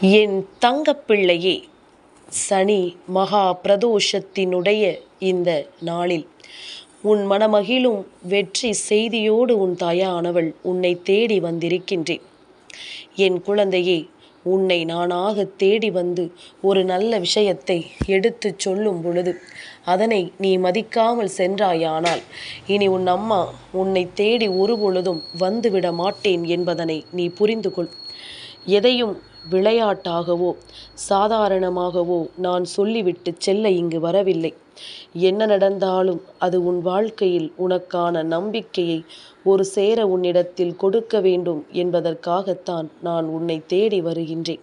என் தங்கப்பிள்ளையே சனி மகா பிரதோஷத்தினுடைய இந்த நாளில் உன் மனமகிழும் வெற்றி செய்தியோடு உன் தாயானவள் உன்னை தேடி வந்திருக்கின்றேன். என் குழந்தையே உன்னை நானாக தேடி வந்து ஒரு நல்ல விஷயத்தை எடுத்துச் சொல்லும் பொழுது அதனை நீ மதிக்காமல் சென்றாயானால் இனி உன் அம்மா உன்னை தேடி ஒரு பொழுதும் வந்துவிட மாட்டேன் என்பதனை நீ புரிந்து கொள் எதையும் விளையாட்டாகவோ சாதாரணமாகவோ நான் சொல்லிவிட்டு செல்ல இங்கு வரவில்லை. என்ன நடந்தாலும் அது உன் வாழ்க்கையில் உனக்கான நம்பிக்கையை ஒரு சேர உன்னிடத்தில் கொடுக்க வேண்டும் என்பதற்காகத்தான் நான் உன்னை தேடி வருகின்றேன்.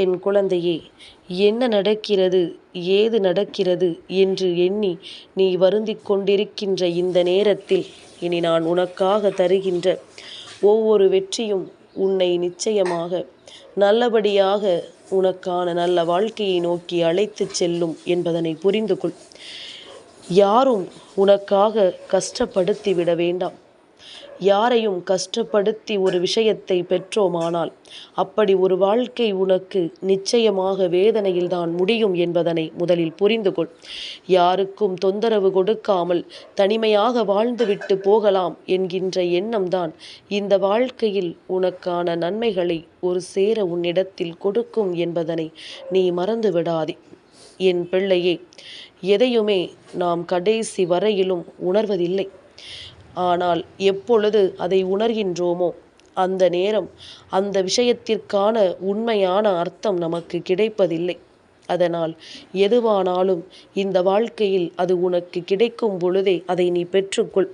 என் குழந்தையே என்ன நடக்கிறது ஏது நடக்கிறது என்று எண்ணி நீ வருந்திக் கொண்டிருக்கின்ற இந்த நேரத்தில் இனி நான் உனக்காக தருகின்ற ஒவ்வொரு வெற்றியும் உன்னை நிச்சயமாக நல்லபடியாக உனக்கான நல்ல வாழ்க்கையை நோக்கி அழைத்துச் செல்லும் என்பதனை புரிந்து கொள் யாரும் உனக்காக கஷ்டப்படுத்தி விட வேண்டாம். யாரையும் கஷ்டப்படுத்தி ஒரு விஷயத்தை பெற்றோமானால் அப்படி ஒரு வாழ்க்கை உனக்கு நிச்சயமாக வேதனையில்தான் முடியும் என்பதனை முதலில் புரிந்து கொள். யாருக்கும் தொந்தரவு கொடுக்காமல் தனிமையாக வாழ்ந்துவிட்டு போகலாம் என்கின்ற எண்ணம்தான் இந்த வாழ்க்கையில் உனக்கான நன்மைகளை ஒரு சேர உன்னிடத்தில் கொடுக்கும் என்பதனை நீ மறந்து விடாதே என் பிள்ளையே எதையுமே நாம் கடைசி வரையிலும் உணர்வதில்லை. ஆனால் எப்பொழுது அதை உணர்கின்றோமோ அந்த நேரம் அந்த விஷயத்திற்கான உண்மையான அர்த்தம் நமக்கு கிடைப்பதில்லை. அதனால் எதுவானாலும் இந்த வாழ்க்கையில் அது உனக்கு கிடைக்கும் பொழுதே அதை நீ பெற்றுக்கொள்.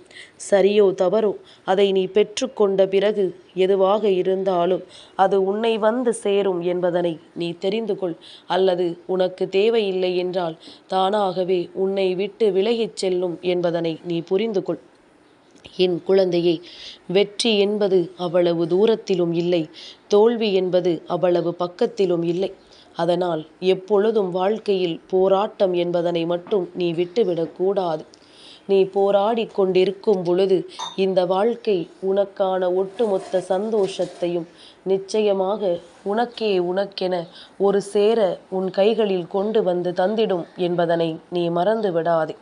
சரியோ தவறோ அதை நீ பெற்றுக்கொண்ட பிறகு எதுவாக இருந்தாலும் அது உன்னை வந்து சேரும் என்பதனை நீ தெரிந்து கொள். அல்லது உனக்கு தேவையில்லை என்றால் தானாகவே உன்னை விட்டு விலகிச் செல்லும் என்பதனை நீ புரிந்து கொள். என் குழந்தையே வெற்றி என்பது அவ்வளவு தூரத்திலும் இல்லை தோல்வி என்பது அவ்வளவு பக்கத்திலும் இல்லை. அதனால் எப்பொழுதும் வாழ்க்கையில் போராட்டம் என்பதனை மட்டும் நீ விட்டுவிடக்கூடாது நீ போராடி கொண்டிருக்கும் பொழுது இந்த வாழ்க்கை உனக்கான ஒட்டுமொத்த சந்தோஷத்தையும் நிச்சயமாக உனக்கே உனக்கென ஒரு சேர உன் கைகளில் கொண்டு வந்து தந்திடும் என்பதனை நீ மறந்து விடாதே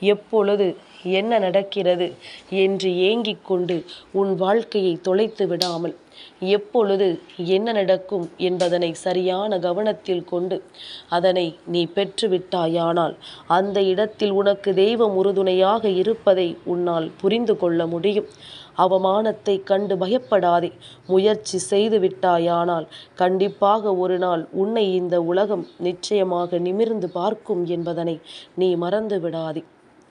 எப்பொழுது என்ன நடக்கிறது என்று ஏங்கிக் கொண்டு உன் வாழ்க்கையை தொலைத்து விடாமல். எப்பொழுது என்ன நடக்கும் என்பதனை சரியான கவனத்தில் கொண்டு அதனை நீ பெற்றுவிட்டாயானால் அந்த இடத்தில் உனக்கு தெய்வம் உறுதுணையாக இருப்பதை உன்னால் புரிந்து கொள்ள முடியும். அவமானத்தை கண்டு பயப்படாதே. முயற்சி செய்து விட்டாயானால் கண்டிப்பாக ஒரு நாள் உன்னை இந்த உலகம் நிச்சயமாக நிமிர்ந்து பார்க்கும் என்பதனை நீ மறந்து விடாதே.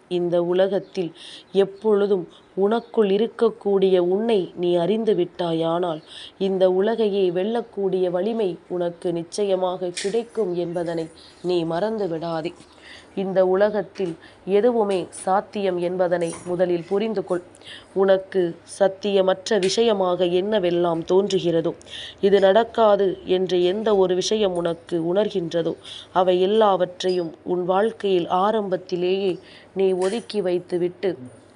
இந்த உலகத்தில் எப்பொழுதும் உனக்குள் இருக்கக்கூடிய உன்னை நீ அறிந்து விட்டாயானால் இந்த உலகையே வெல்லக்கூடிய வலிமை உனக்கு நிச்சயமாக கிடைக்கும் என்பதனை நீ மறந்து விடாதே. இந்த உலகத்தில் எதுவுமே சாத்தியம் என்பதனை முதலில் புரிந்து கொள். உனக்கு சத்தியமற்ற விஷயமாக என்னவெல்லாம் தோன்றுகிறதோ இது நடக்காது என்று எந்த ஒரு விஷயம் உனக்கு உணர்கின்றதோ அவை எல்லாவற்றையும் உன் வாழ்க்கையில் ஆரம்பத்திலேயே நீ ஒதுக்கி வைத்துவிட்டு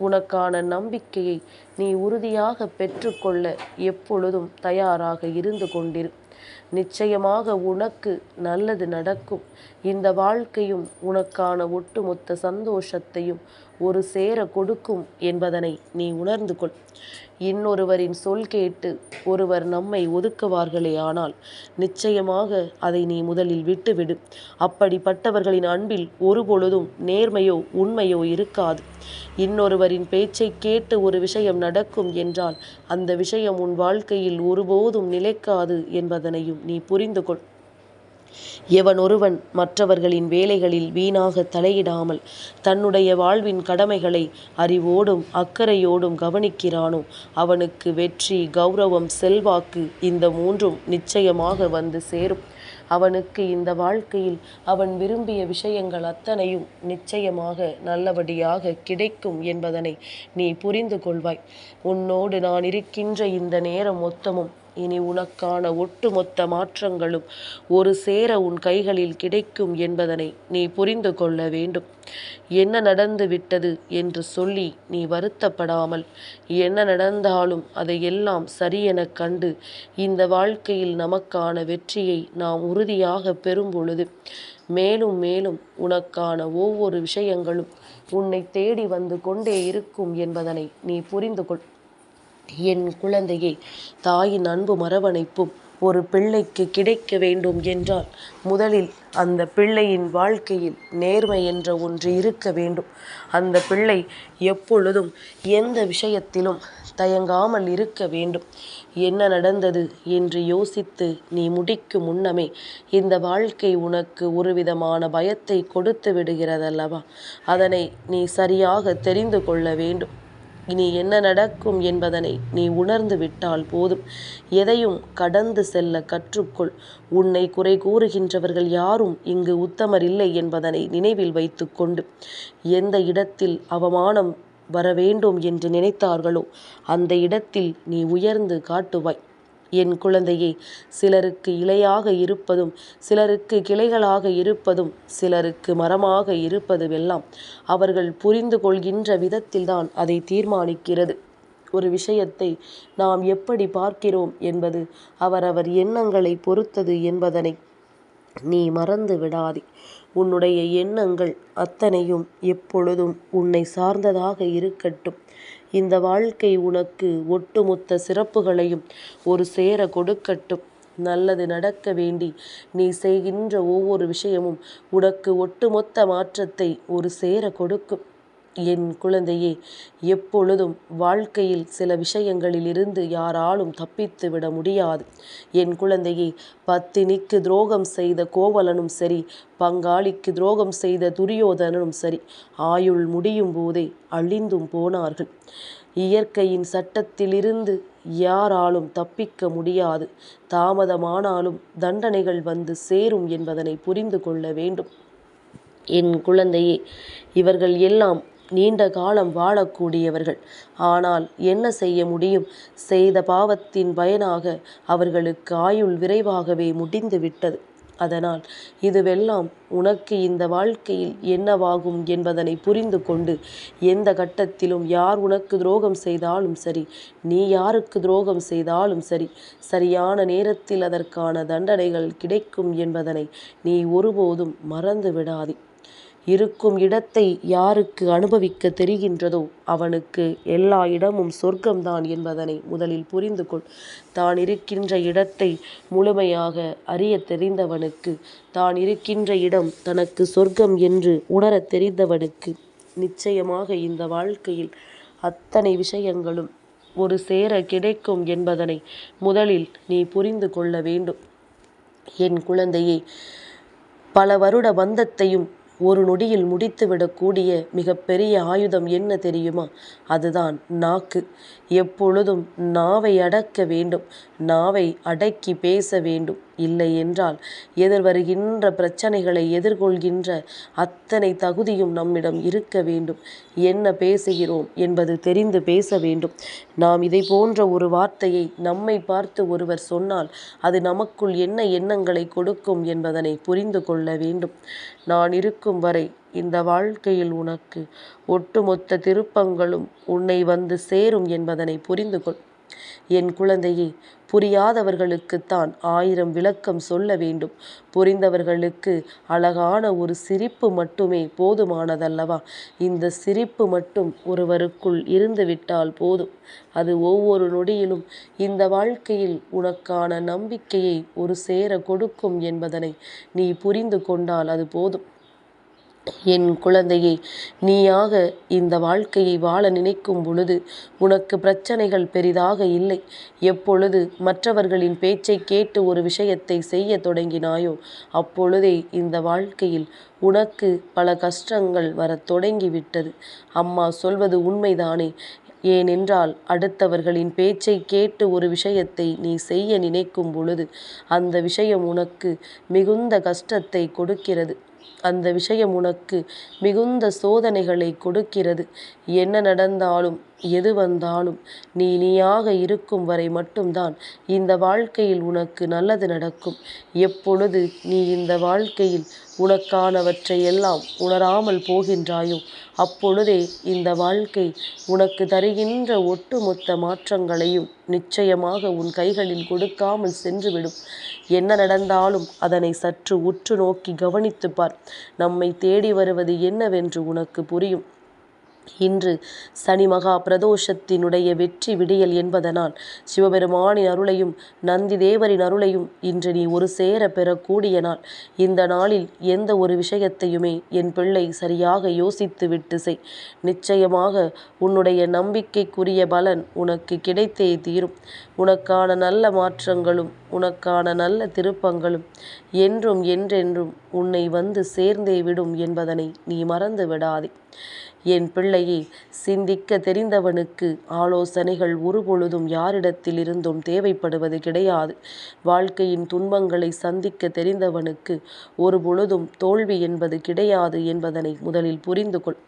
உனக்கான நம்பிக்கையை நீ உறுதியாக பெற்றுக்கொள்ள எப்பொழுதும் தயாராக இருந்து கொண்டிரு. நிச்சயமாக உனக்கு நல்லது நடக்கும் இந்த வாழ்க்கையும் உனக்கான ஒட்டுமொத்த சந்தோஷத்தையும் ஒரு சேர கொடுக்கும் என்பதனை நீ உணர்ந்து கொள். இன்னொருவரின் சொல் கேட்டு ஒருவர் நம்மை ஒதுக்குவார்களே ஆனால் நிச்சயமாக அதை நீ முதலில் விட்டுவிடு. அப்படிப்பட்டவர்களின் அன்பில் ஒருபொழுதும் நேர்மையோ உண்மையோ இருக்காது. இன்னொருவரின் பேச்சை கேட்டு ஒரு விஷயம் நடக்கும் என்றால் அந்த விஷயம் உன் வாழ்க்கையில் ஒருபோதும் நிலைக்காது என்பதனையும் நீ புரிந்து கொள் எவனொருவன் மற்றவர்களின் வேலைகளில் வீணாக தலையிடாமல் தன்னுடைய வாழ்வின் கடமைகளை அறிவோடும் அக்கறையோடும் கவனிக்கிறானோ அவனுக்கு வெற்றி கௌரவம் செல்வாக்கு இந்த மூன்றும் நிச்சயமாக வந்து சேரும். அவனுக்கு இந்த வாழ்க்கையில் அவன் விரும்பிய விஷயங்கள் அத்தனையும் நிச்சயமாக நல்லபடியாக கிடைக்கும் என்பதனை நீ புரிந்து கொள்வாய். உன்னோடு நான் இருக்கின்ற இந்த நேரம் மொத்தமும் இனி உனக்கான ஒட்டுமொத்த மாற்றங்களும் ஒரு சேர உன் கைகளில் கிடைக்கும் என்பதனை நீ புரிந்து கொள்ள வேண்டும். என்ன நடந்து விட்டது என்று சொல்லி நீ வருத்தப்படாமல் என்ன நடந்தாலும் அதையெல்லாம் சரியெனக் கண்டு இந்த வாழ்க்கையில் நமக்கான வெற்றியை நாம் உறுதியாக பெறும் பொழுது மேலும் மேலும் உனக்கான ஒவ்வொரு விஷயங்களும் உன்னை தேடி வந்து கொண்டே இருக்கும் என்பதனை நீ புரிந்து கொள். என் குழந்தையை தாயின் அன்பு மரவணைப்பும் ஒரு பிள்ளைக்கு கிடைக்க வேண்டும் என்றால் முதலில் அந்த பிள்ளையின் வாழ்க்கையில் நேர்மை என்ற ஒன்று இருக்க வேண்டும். அந்த பிள்ளை எப்பொழுதும் எந்த விஷயத்திலும் தயங்காமல் இருக்க வேண்டும். என்ன நடந்தது என்று யோசித்து நீ முடிக்கும் முன்னமே இந்த வாழ்க்கை உனக்கு ஒரு விதமான பயத்தை கொடுத்து விடுகிறதல்லவா? அதனை நீ சரியாக தெரிந்து கொள்ள வேண்டும். இனி என்ன நடக்கும் என்பதனை நீ உணர்ந்து விட்டால் போதும். எதையும் கடந்து செல்ல கற்றுக்கொள். உன்னை குறை கூறுகின்றவர்கள் யாரும் இங்கு உத்தமர் இல்லை என்பதனை நினைவில் வைத்துக்கொண்டு எந்த இடத்தில் அவமானம் வர வேண்டும் என்று நினைத்தார்களோ அந்த இடத்தில் நீ உயர்ந்து காட்டுவாய். என் குழந்தையே சிலருக்கு இலையாக இருப்பதும் சிலருக்கு கிளைகளாக இருப்பதும் சிலருக்கு மரமாக இருப்பதுவெல்லாம் அவர்கள் புரிந்து கொள்கின்ற விதத்தில்தான் அதை தீர்மானிக்கிறது. ஒரு விஷயத்தை நாம் எப்படி பார்க்கிறோம் என்பது அவரவர் எண்ணங்களை பொறுத்தது என்பதனை நீ மறந்து விடாதே. உன்னுடைய எண்ணங்கள் அத்தனையும் எப்பொழுதும் உன்னை சார்ந்ததாக இருக்கட்டும். இந்த வாழ்க்கை உனக்கு ஒட்டுமொத்த சிறப்புகளையும் ஒரு சேர கொடுக்கட்டும். நல்லது நடக்க வேண்டி நீ செய்கின்ற ஒவ்வொரு விஷயமும் உனக்கு ஒட்டுமொத்த மாற்றத்தை ஒரு சேர கொடுக்கும். என் குழந்தையே எப்பொழுதும் வாழ்க்கையில் சில விஷயங்களில் இருந்து யாராலும் தப்பித்து விட முடியாது. என் குழந்தையே பத்தினிக்கு துரோகம் செய்த கோவலனும் சரி பங்காளிக்கு துரோகம் செய்த துரியோதனனும் சரி ஆயுள் முடியும் போதே அழிந்தும் போனார்கள். இயற்கையின் சட்டத்திலிருந்து யாராலும் தப்பிக்க முடியாது. தாமதமானாலும் தண்டனைகள் வந்து சேரும் என்பதனை புரிந்து கொள்ள வேண்டும். என் குழந்தையே இவர்கள் எல்லாம் நீண்ட காலம் வாழக்கூடியவர்கள். ஆனால் என்ன செய்ய முடியும்? செய்த பாவத்தின் பயனாக அவர்களுக்கு ஆயுள் விரைவாகவே முடிந்து விட்டது. அதனால் இதுவெல்லாம் உனக்கு இந்த வாழ்க்கையில் என்னவாகும் என்பதனை புரிந்து கொண்டு எந்த கட்டத்திலும் யார் உனக்கு துரோகம் செய்தாலும் சரி நீ யாருக்கு துரோகம் செய்தாலும் சரி சரியான நேரத்தில் அதற்கான தண்டனைகள் கிடைக்கும் என்பதனை நீ ஒருபோதும் மறந்து விடாதே இருக்கும் இடத்தை யாருக்கு அனுபவிக்க தெரிகின்றதோ அவனுக்கு எல்லா இடமும் சொர்க்கம்தான் என்பதனை முதலில் புரிந்து கொள். தான் இருக்கின்ற இடத்தை முழுமையாக அறிய தெரிந்தவனுக்கு தான் இருக்கின்ற இடம் தனக்கு சொர்க்கம் என்று உணரத் தெரிந்தவனுக்கு நிச்சயமாக இந்த வாழ்க்கையில் அத்தனை விஷயங்களும் ஒரு சேர கிடைக்கும் என்பதனை முதலில் நீ புரிந்து கொள்ள வேண்டும். என் குழந்தையே பல வருட பந்தத்தையும் ஒரு நொடியில் முடித்துவிடக்கூடிய மிகப்பெரிய ஆயுதம் என்ன தெரியுமா? அதுதான் நாக்கு. எப்பொழுதும் நாவை அடக்க வேண்டும் நாவை அடக்கி பேச வேண்டும். இல்லை என்றால் எதிர்வருகின்ற பிரச்சனைகளை எதிர்கொள்கின்ற அத்தனை தகுதியும் நம்மிடம் இருக்க வேண்டும். என்ன பேசுகிறோம் என்பது தெரிந்து பேச வேண்டும். நாம் இதை போன்ற ஒரு வார்த்தையை நம்மை பார்த்து ஒருவர் சொன்னால் அது நமக்குள் என்ன எண்ணங்களை கொடுக்கும் என்பதனை புரிந்து கொள்ள வேண்டும். நான் இருக்கும் வரை இந்த வாழ்க்கையில் உனக்கு ஒட்டுமொத்த திருப்பங்களும் உன்னை வந்து சேரும் என்பதனை புரிந்து கொள். என் குழந்தையே புரியாதவர்களுக்குத்தான் ஆயிரம் விளக்கம் சொல்ல வேண்டும். புரிந்தவர்களுக்கு அழகான ஒரு சிரிப்பு மட்டுமே போதுமானதல்லவா? இந்த சிரிப்பு மட்டும் ஒருவருக்குள் இருந்துவிட்டால் போதும். அது ஒவ்வொரு நொடியிலும் இந்த வாழ்க்கையில் உனக்கான நம்பிக்கையை ஒரு சேர கொடுக்கும் என்பதனை நீ புரிந்து கொண்டால் அது போதும். என் குழந்தையே நீயாக இந்த வாழ்க்கையை வாழ நினைக்கும் பொழுது உனக்கு பிரச்சனைகள் பெரிதாக இல்லை. எப்பொழுது மற்றவர்களின் பேச்சை கேட்டு ஒரு விஷயத்தை செய்ய தொடங்கினாயோ அப்பொழுதே இந்த வாழ்க்கையில் உனக்கு பல கஷ்டங்கள் வரத் தொடங்கிவிட்டது. அம்மா சொல்வது உண்மைதானே? ஏனென்றால் அடுத்தவர்களின் பேச்சை கேட்டு ஒரு விஷயத்தை நீ செய்ய நினைக்கும் பொழுது அந்த விஷயம் உனக்கு மிகுந்த கஷ்டத்தை கொடுக்கிறது. அந்த விஷயம் உனக்கு மிகுந்த சோதனைகளை கொடுக்கிறது. என்ன நடந்தாலும் எது வந்தாலும் நீ நீயாக இருக்கும் வரை மட்டும்தான் இந்த வாழ்க்கையில் உனக்கு நல்லது நடக்கும். எப்பொழுது நீ இந்த வாழ்க்கையில் உனக்கானவற்றை எல்லாம் உணராமல் போகின்றாயோ? அப்பொழுதே இந்த வாழ்க்கை உனக்கு தருகின்ற ஒட்டுமொத்த மாற்றங்களையும் நிச்சயமாக உன் கைகளில் கொடுக்காமல் சென்றுவிடும். என்ன நடந்தாலும் அதனை சற்று உற்று நோக்கி கவனித்துப்பார் நம்மை தேடி வருவது என்னவென்று உனக்கு புரியும். இன்று சனி மகா பிரதோஷத்தினுடைய வெற்றி விடியல் என்பதனால் சிவபெருமானின் அருளையும் நந்தி தேவரின் அருளையும் இன்று நீ ஒரு சேர பெறக்கூடிய நாள். இந்த நாளில் எந்த ஒரு விஷயத்தையுமே என் பிள்ளை சரியாக யோசித்து விட்டு செய். நிச்சயமாக உன்னுடைய நம்பிக்கைக்குரிய பலன் உனக்கு கிடைத்தே தீரும். உனக்கான நல்ல மாற்றங்களும் உனக்கான நல்ல திருப்பங்களும் என்றும் என்றென்றும் உன்னை வந்து சேர்ந்தே விடும் என்பதனை நீ மறந்து விடாதே என் பிள்ளையே சிந்திக்க தெரிந்தவனுக்கு ஆலோசனைகள் ஒருபொழுதும் யாரிடத்திலிருந்தும் தேவைப்படுவது கிடையாது. வாழ்க்கையின் துன்பங்களை சந்திக்க தெரிந்தவனுக்கு ஒரு பொழுதும் தோல்வி என்பது கிடையாது என்பதனை முதலில் புரிந்து கொள்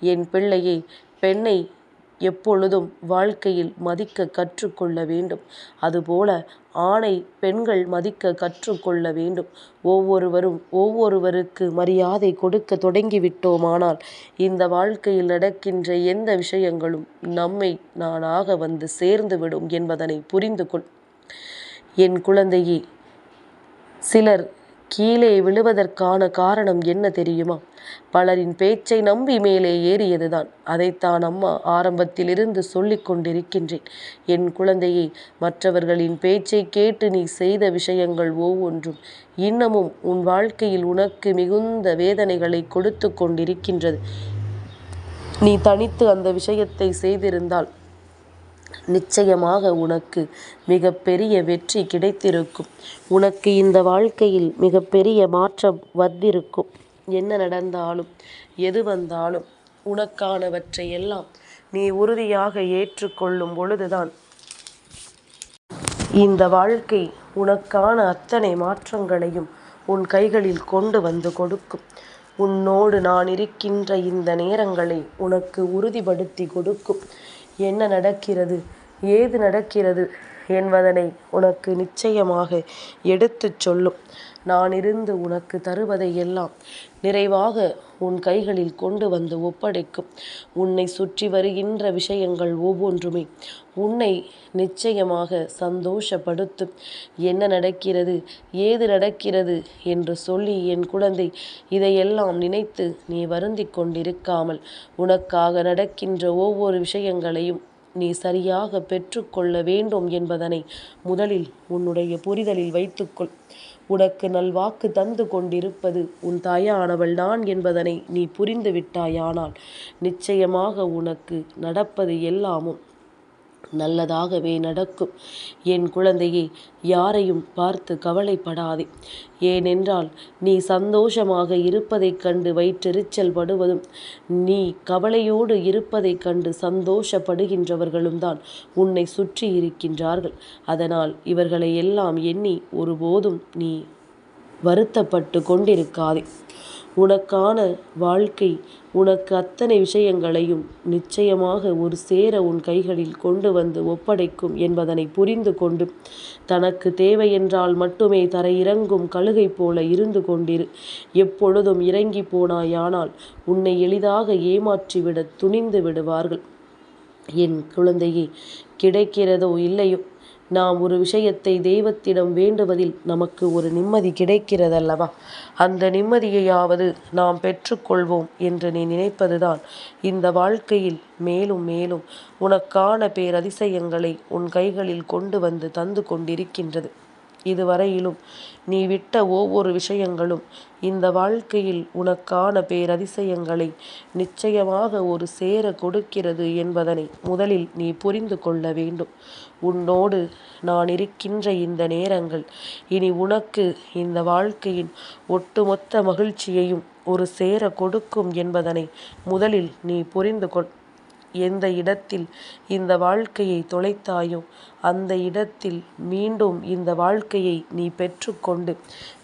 என் பிள்ளையே பெண்ணை எப்பொழுதும் வாழ்க்கையில் மதிக்க கற்றுக்கொள்ள வேண்டும். அதுபோல ஆணை பெண்கள் மதிக்க கற்றுக்கொள்ள வேண்டும். ஒவ்வொருவரும் ஒவ்வொருவருக்கு மரியாதை கொடுக்க தொடங்கிவிட்டோமானால் இந்த வாழ்க்கையில் நடக்கின்ற எந்த விஷயங்களும் நம்மை நானாக வந்து சேர்ந்துவிடும் என்பதனை புரிந்து கொள் என் குழந்தையே சிலர் கீழே விழுவதற்கான காரணம் என்ன தெரியுமா? பலரின் பேச்சை நம்பி மேலே ஏறியதுதான். அதைத்தான் அம்மா ஆரம்பத்திலிருந்து சொல்லிக் கொண்டிருக்கின்றேன். என் குழந்தையை மற்றவர்களின் பேச்சை கேட்டு நீ செய்த விஷயங்கள் ஒவ்வொன்றும் இன்னமும் உன் வாழ்க்கையில் உனக்கு மிகுந்த வேதனைகளை கொடுத்து கொண்டிருக்கின்றது. நீ தனித்து அந்த விஷயத்தை செய்திருந்தால் நிச்சயமாக உனக்கு மிகப்பெரிய வெற்றி கிடைத்திருக்கும். உனக்கு இந்த வாழ்க்கையில் மிகப்பெரிய மாற்றம் வந்திருக்கும். என்ன நடந்தாலும் எது வந்தாலும் உனக்கானவற்றை எல்லாம் நீ உறுதியாக ஏற்றுக்கொள்ளும் பொழுதுதான். இந்த வாழ்க்கை உனக்கான அத்தனை மாற்றங்களையும் உன் கைகளில் கொண்டு வந்து கொடுக்கும். உன்னோடு நான் இருக்கின்ற இந்த நேரங்களை உனக்கு உறுதிப்படுத்தி கொடுக்கும். என்ன நடக்கிறது? ஏது நடக்கிறது என்பதனை உனக்கு நிச்சயமாக எடுத்துச் சொல்லும். நான் இருந்து உனக்கு தருவதை எல்லாம் நிறைவாக உன் கைகளில் கொண்டு வந்து ஒப்படைக்கும். உன்னை சுற்றி வருகின்ற விஷயங்கள் ஒவ்வொன்றுமே உன்னை நிச்சயமாக சந்தோஷப்படுத்தும் என்ன நடக்கிறது ஏது நடக்கிறது என்று சொல்லி என் குழந்தை இதையெல்லாம் நினைத்து நீ வருந்தி கொண்டிருக்காமல் உனக்காக நடக்கின்ற ஒவ்வொரு விஷயங்களையும் நீ சரியாக பெற்றுக்கொள்ள வேண்டும் என்பதனை முதலில் உன்னுடைய புரிதலில் வைத்துக்கொள். உனக்கு நல்வாக்கு தந்து கொண்டிருப்பது உன் தாயானவள் நான் என்பதனை நீ புரிந்து விட்டாயானால் நிச்சயமாக உனக்கு நடப்பது எல்லாமும். நல்லதாகவே நடக்கும். என் குழந்தையே யாரையும் பார்த்து கவலைப்படாதே. ஏனென்றால் நீ சந்தோஷமாக இருப்பதைக் கண்டு வயிற்றெரிச்சல் படுவதும் நீ கவலையோடு இருப்பதைக் கண்டு சந்தோஷப்படுகின்றவர்களும் தான் உன்னை சுற்றி இருக்கின்றார்கள் அதனால் இவர்களை எல்லாம் எண்ணி ஒருபோதும் நீ வருத்தப்பட்டு கொண்டிருக்காதே. உனக்கான வாழ்க்கை உனக்கு அத்தனை விஷயங்களையும் நிச்சயமாக ஒரு சேர உன் கைகளில் கொண்டு வந்து ஒப்படைக்கும் என்பதனை புரிந்து கொண்டு தனக்கு தேவையென்றால் மட்டுமே தரையிறங்கும் கழுகை போல இருந்து கொண்டிரு. எப்பொழுதும் இறங்கி போனாயானால் உன்னை எளிதாக ஏமாற்றிவிட துணிந்து விடுவார்கள். என் குழந்தையே கிடைக்கிறதோ இல்லையோ? நாம் ஒரு விஷயத்தை தெய்வத்திடம் வேண்டுவதில் நமக்கு ஒரு நிம்மதி கிடைக்கிறதல்லவா? அந்த நிம்மதியையாவது நாம் பெற்றுக்கொள்வோம் என்று நீ நினைப்பதுதான் இந்த வாழ்க்கையில் மேலும் மேலும் உனக்கான பேரதிசயங்களை உன் கைகளில் கொண்டு வந்து தந்து கொண்டிருக்கின்றது. இதுவரையிலும் நீ விட்ட ஒவ்வொரு விஷயங்களும் இந்த வாழ்க்கையில் உனக்கான பேரதிசயங்களை நிச்சயமாக ஒரு சேர கொடுக்கிறது என்பதனை முதலில் நீ புரிந்து கொள்ள வேண்டும். உன்னோடு நான் இருக்கின்ற இந்த நேரங்கள் இனி உனக்கு இந்த வாழ்க்கையின் ஒட்டுமொத்த மகிழ்ச்சியையும் ஒரு சேர கொடுக்கும் என்பதனை முதலில் நீ புரிந்து கொள். எந்த இடத்தில் இந்த வாழ்க்கையை தொலைத்தாயோ அந்த இடத்தில் மீண்டும் இந்த வாழ்க்கையை நீ பெற்றுக்கொண்டு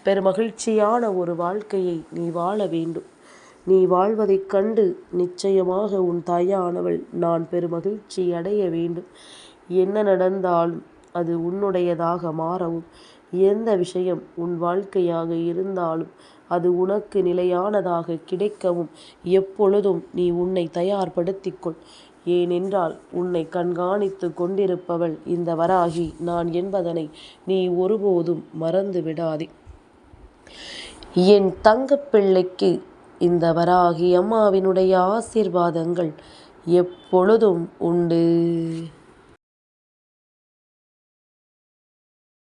பெருமகிழ்ச்சியான ஒரு வாழ்க்கையை நீ வாழ வேண்டும். நீ வாழ்வதைக் கண்டு நிச்சயமாக உன் தாயானவள் நான் பெருமகிழ்ச்சி அடைய வேண்டும். என்ன நடந்தாலும் அது உன்னுடையதாக மாறவும் எந்த விஷயம் உன் வாழ்க்கையாக இருந்தாலும் அது உனக்கு நிலையானதாக கிடைக்கவும். எப்பொழுதும் நீ உன்னை தயார்படுத்திக்கொள். ஏனென்றால் உன்னை கண்காணித்து கொண்டிருப்பவள் இந்த வராகி. நான் என்பதனை நீ ஒருபோதும் மறந்து விடாதே. என் தங்கப்பிள்ளைக்கு இந்த வராகி அம்மாவினுடைய ஆசீர்வாதங்கள் எப்பொழுதும் உண்டு.